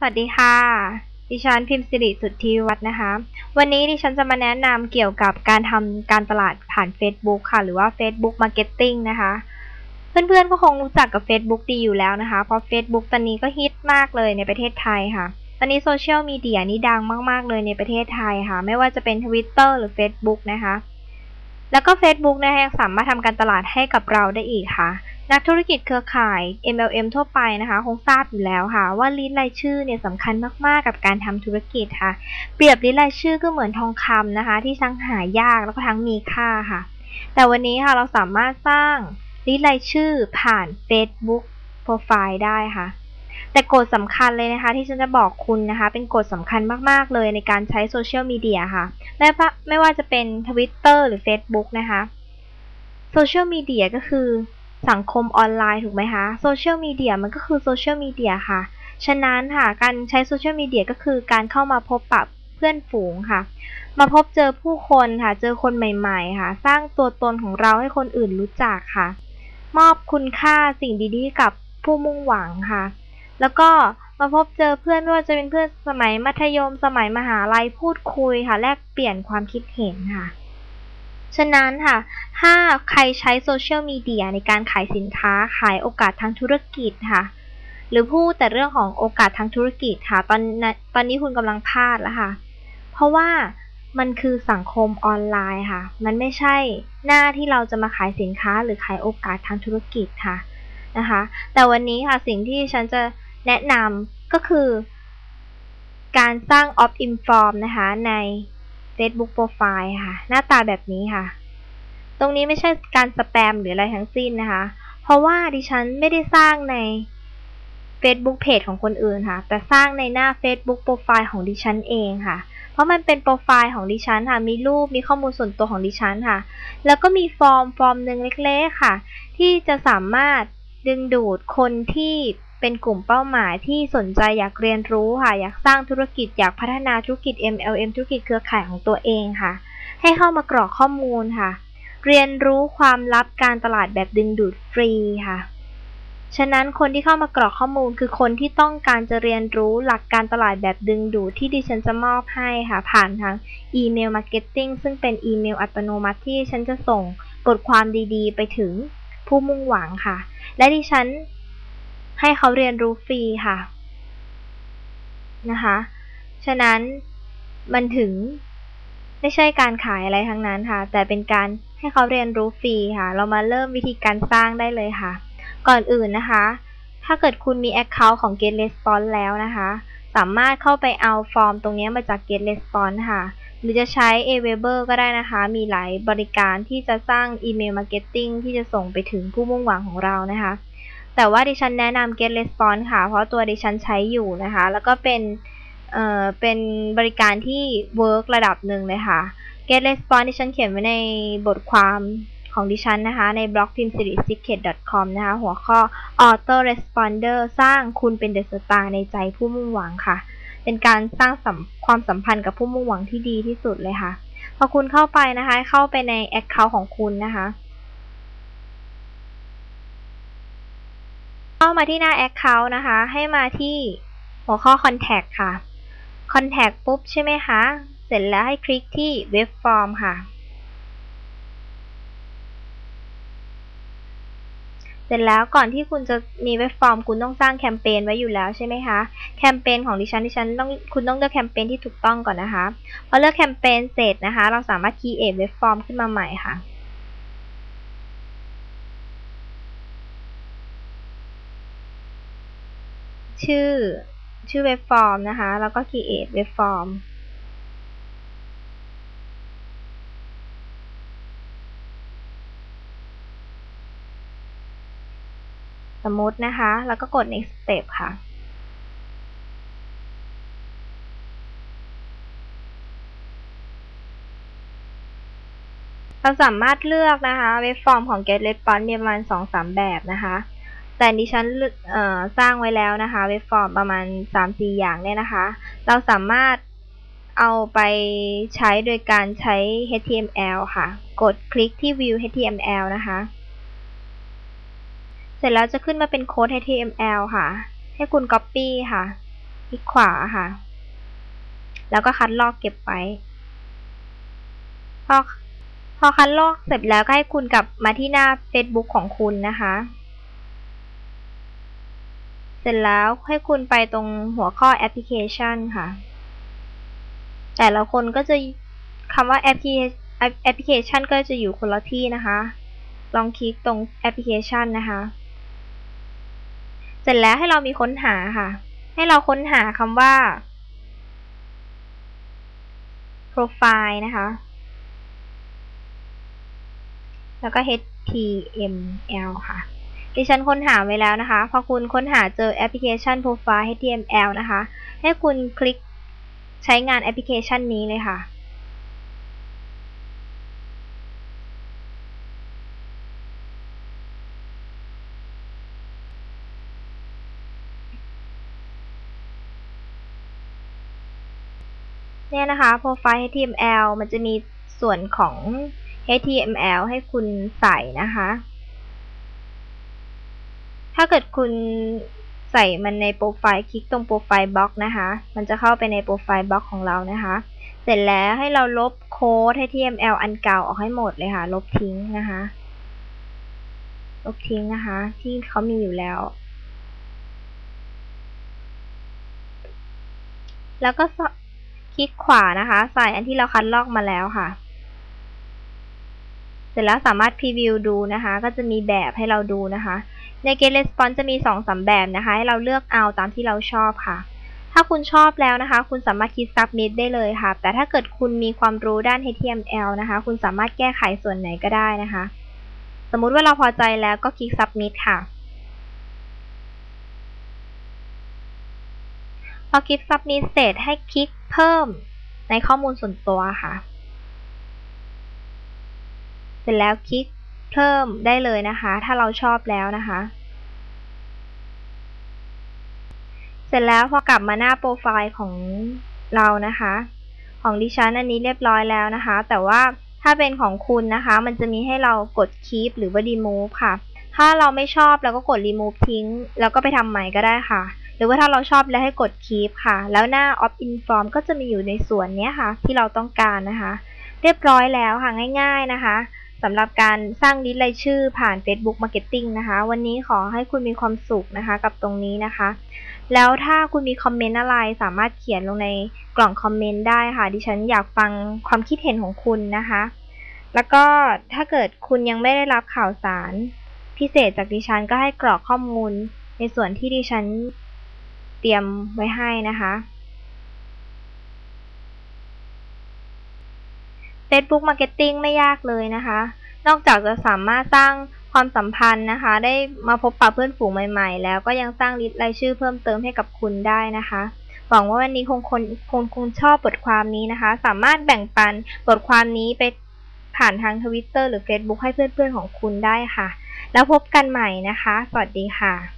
สวัสดีค่ะ ดิฉันพิมพ์สิริสุทธิวัฒน์นะคะ วันนี้ดิฉันจะมาแนะนำเกี่ยวกับการทำการตลาดผ่าน Facebook ค่ะ หรือว่า Facebook Marketing นะคะ เพื่อนๆก็คงรู้จักกับ Facebook ดีอยู่แล้วนะคะ เพราะ Facebook ตอนนี้ก็ฮิตมากเลยในประเทศไทยค่ะ ตอนนี้โซเชียลมีเดียนี่ดังมากๆเลยในประเทศไทยค่ะ ไม่ว่าจะเป็น Twitter หรือ Facebook นะคะ แล้วก็ Facebook นะคะยังสามารถทำการตลาดให้กับเราได้อีกค่ะ นักธุรกิจเครือข่าย MLM ทั่วไปนะคะคงทราบอยู่แล้วค่ะ ว่าลิสต์รายชื่อเนี่ยสำคัญมากๆกับการทำธุรกิจค่ะ เปรียบลิสต์รายชื่อก็เหมือนทองคำนะคะ ที่ทั้งหายากแล้วก็ทั้งมีค่าค่ะ แต่วันนี้ค่ะเราสามารถสร้างลิสต์รายชื่อผ่าน Facebook Profile ได้ค่ะแต่กฎสำคัญเลยนะคะที่ฉันจะบอกคุณนะคะ เป็นกฎสำคัญมากๆเลยในการใช้โซเชียลมีเดียค่ะไม่ว่าไม่ว่าจะเป็น Twitter หรือ Facebook นะคะโซเชียลมีเดียก็คือ สังคมออนไลน์ถูกไหมคะโซเชียลมีเดียมันก็คือโซเชียลมีเดียค่ะ ฉะนั้นค่ะการใช้โซเชียลมีเดียก็คือการเข้ามาพบปะเพื่อนฝูงค่ะ มาพบเจอผู้คนค่ะ เจอคนใหม่ๆ ค่ะ สร้างตัวตนของเราให้คนอื่นรู้จักค่ะ มอบคุณค่าสิ่งดีๆ กับผู้มุ่งหวังค่ะ แล้วก็มาพบเจอเพื่อนไม่ว่าจะเป็นเพื่อนสมัยมัธยมสมัยมหาลัยพูดคุยค่ะ แลกเปลี่ยนความคิดเห็นค่ะ ฉะนั้นค่ะ ถ้าใครใช้โซเชียลมีเดียในการขายสินค้า ขายโอกาสทางธุรกิจค่ะ หรือพูดแต่เรื่องของโอกาสทางธุรกิจค่ะ ตอนตอนนี้คุณกำลังพลาดแล้วค่ะ เพราะว่ามันคือสังคมออนไลน์ค่ะ มันไม่ใช่หน้าที่เราจะมาขายสินค้า หรือขายโอกาสทางธุรกิจค่ะนะคะ แต่วันนี้ค่ะสิ่งที่ฉันจะแนะนำก็คือ การสร้าง opt in form นะคะใน Facebook Profile ค่ะ หน้าตาแบบนี้ค่ะ ตรงนี้ไม่ใช่การสแปมหรืออะไรทั้งสิ้นนะคะ เพราะว่าดิฉันไม่ได้สร้างใน Facebook Page ของคนอื่นค่ะ แต่สร้างในหน้า Facebook Profile ของดิฉันเองค่ะ เพราะมันเป็นโปรไฟล์ของดิฉันค่ะ มีรูป มีข้อมูลส่วนตัวของดิฉันค่ะ แล้วก็มีฟอร์มฟอร์มหนึ่งเล็กๆค่ะ ที่จะสามารถดึงดูดคนที่ เป็นกลุ่มเป้าหมายที่สนใจอยากเรียนรู้ค่ะ อยากสร้างธุรกิจ อยากพัฒนาธุรกิจ MLM ธุรกิจเครือข่ายของตัวเองค่ะ ให้เข้ามากรอกข้อมูลค่ะ เรียนรู้ความลับการตลาดแบบดึงดูดฟรีค่ะ ฉะนั้นคนที่เข้ามากรอกข้อมูลคือคนที่ต้องการจะเรียนรู้หลักการตลาดแบบดึงดูดที่ดิฉันจะมอบให้ค่ะ ผ่านทางอีเมลมาร์เก็ตติ้งซึ่งเป็นอีเมลอัตโนมัติที่ฉันจะส่งบทความดีๆ ไปถึงผู้มุ่งหวังค่ะ และดิฉัน ให้เขาเรียนรู้ฟรีค่ะนะคะ ฉะนั้นมันถึงไม่ใช่การขายอะไรทั้งนั้นค่ะ แต่เป็นการให้เขาเรียนรู้ฟรีค่ะ เรามาเริ่มวิธีการสร้างได้เลยค่ะ ก่อนอื่นนะคะ ถ้าเกิดคุณมี Account ของ Get Response แล้วนะคะ สามารถเข้าไปเอาฟอร์มตรงนี้มาจาก Get Response ค่ะ หรือจะใช้ Aweber ก็ได้นะคะ มีหลายบริการที่จะสร้างอีเมลมาร์เก็ตติ้งที่จะส่งไปถึงผู้มุ่งหวังของเรานะคะ แต่ว่าดิฉันแนะนำ Get Response ค่ะ เพราะตัวดิฉันใช้อยู่นะคะ แล้วก็เป็นเอ่อเป็นบริการที่ work ระดับหนึ่งเลยค่ะ Get Response ดิฉันเขียนไว้ในบทความของดิฉันนะคะ ในบล็อกพิมพ์สิริ secret.com นะคะ หัวข้อ auto responder สร้างคุณเป็นเดอะสตาร์ในใจผู้มุ่งหวังค่ะ เป็นการสร้างความสัมพันธ์กับผู้มุ่งหวังที่ดีที่สุดเลยค่ะ พอคุณเข้าไปนะคะ เข้าไปใน Account ของคุณนะคะ เข้ามาที่หน้า Account นะคะ ให้มาที่หัวข้อ Contact ค่ะ Contact ปุ๊บใช่ไหมคะ เสร็จแล้วให้คลิกที่ Web Form ค่ะ เสร็จแล้วก่อนที่คุณจะมีเว็บฟอร์มคุณต้องสร้างแคมเปญไว้อยู่แล้วใช่ไหมคะ แคมเปญของดิฉันดิฉันต้องคุณต้องเลือกแคมเปญที่ถูกต้องก่อนนะคะ พอเลือกแคมเปญเสร็จนะคะ เราสามารถ create เว็บฟอร์มขึ้นมาใหม่ค่ะ ชื่อชื่อเว็บฟอร์มนะคะ แล้วก็ create เว็บฟอร์มสมมตินะคะ แล้วก็กด next step ค่ะ เราสามารถเลือกนะคะ เว็บฟอร์มของ get response มีประมาณ 2-3 แบบนะคะ แต่ดิฉันสร้างไว้แล้วนะคะ เว็บฟอร์มประมาณ 3-4 อย่างเนี่ยนะคะ เราสามารถเอาไปใช้โดยการใช้ HTML ค่ะ กดคลิกที่ View HTML นะคะ เสร็จแล้วจะขึ้นมาเป็นโค้ด HTML ค่ะ ให้คุณ Copy ค่ะ คลิกขวาค่ะ แล้วก็คัดลอกเก็บไว้ พอพอคัดลอกเสร็จแล้วก็ให้คุณกลับมาที่หน้า Facebook ของคุณนะคะ ร็จแล้วให้คุณไปตรงหัวข้อแอปพลิเคชันค่ะ แต่ละคนก็จะคำว่าแอปพลิเคชันก็จะอยู่คนละที่นะคะ ลองคลิกตรงแอปพลิเคชันนะคะ เสร็จแล้วให้เรามีค้นหาค่ะ ให้เราค้นหาคำว่า profile นะคะ แล้วก็ html ค่ะ ดิฉันค้นหาไว้แล้วนะคะ พอคุณค้นหาเจอแอปพลิเคชัน profile html นะคะ ให้คุณคลิกใช้งานแอปพลิเคชันนี้เลยค่ะ เนี่ยนะคะ profile html มันจะมีส่วนของ html ให้คุณใส่นะคะ ถ้าเกิดคุณใส่มันในโปรไฟล์คลิกตรงโปรไฟล์บล็อกนะคะ มันจะเข้าไปในโปรไฟล์บล็อกของเรานะคะ เสร็จแล้วให้เราลบโค้ด html อันเก่าออกให้หมดเลยค่ะ ลบทิ้งนะคะ ลบทิ้งนะคะ ที่เขามีอยู่แล้ว แล้วก็คลิกขวานะคะ ใส่อันที่เราคัดลอกมาแล้วค่ะ เสร็จแล้วสามารถพรีวิวดูนะคะ ก็จะมีแบบให้เราดูนะคะ ใน Get Response จะมี2อสแบบนะคะ ให้เราเลือกเอาตามที่เราชอบค่ะ ถ้าคุณชอบแล้วนะคะ คุณสามารถคลิก Submit ได้เลยค่ะ แต่ถ้าเกิดคุณมีความรู้ด้าน HTML นะคะ คุณสามารถแก้ไขส่วนไหนก็ได้นะคะ สมมุติว่าเราพอใจแล้วก็คลิก Submit ค่ะพอคลิก Submit เสร็จให้คลิกเพิ่มในข้อมูลส่วนตัวค่ะ เสร็จแล้วคลิก เพิ่มได้เลยนะคะ ถ้าเราชอบแล้วนะคะ เสร็จแล้วพอกลับมาหน้าโปรไฟล์ของเรานะคะ ของดิฉันอันนี้เรียบร้อยแล้วนะคะ แต่ว่าถ้าเป็นของคุณนะคะ มันจะมีให้เรากด keep หรือว่า remove ค่ะ ถ้าเราไม่ชอบเราก็กด remove ทิ้ง แล้วก็ไปทำใหม่ก็ได้ค่ะ หรือว่าถ้าเราชอบแล้วให้กด keep ค่ะ แล้วหน้า opt in form ก็จะมีอยู่ในส่วนนี้ค่ะ ที่เราต้องการนะคะ เรียบร้อยแล้วค่ะง่าย ๆนะคะ สำหรับการสร้างลิสต์รายชื่อผ่าน Facebook Marketing นะคะ วันนี้ขอให้คุณมีความสุขนะคะกับตรงนี้นะคะ แล้วถ้าคุณมีคอมเมนต์อะไรสามารถเขียนลงในกล่องคอมเมนต์ได้ค่ะ ดิฉันอยากฟังความคิดเห็นของคุณนะคะ แล้วก็ถ้าเกิดคุณยังไม่ได้รับข่าวสารพิเศษจากดิฉันก็ให้กรอกข้อมูลในส่วนที่ดิฉันเตรียมไว้ให้นะคะ Facebook Marketing ไม่ยากเลยนะคะ นอกจากจะสามารถสร้างความสัมพันธ์นะคะ ได้มาพบปะเพื่อนฝูงใหม่ๆ แล้วก็ยังสร้างลิสต์รายชื่อเพิ่มเติมให้กับคุณได้นะคะ หวังว่าวันนี้คงคนคงคงชอบบทความนี้นะคะ สามารถแบ่งปันบทความนี้ไปผ่านทางทวิตเตอร์หรือ Facebook ให้เพื่อนๆของคุณได้ค่ะ แล้วพบกันใหม่นะคะ สวัสดีค่ะ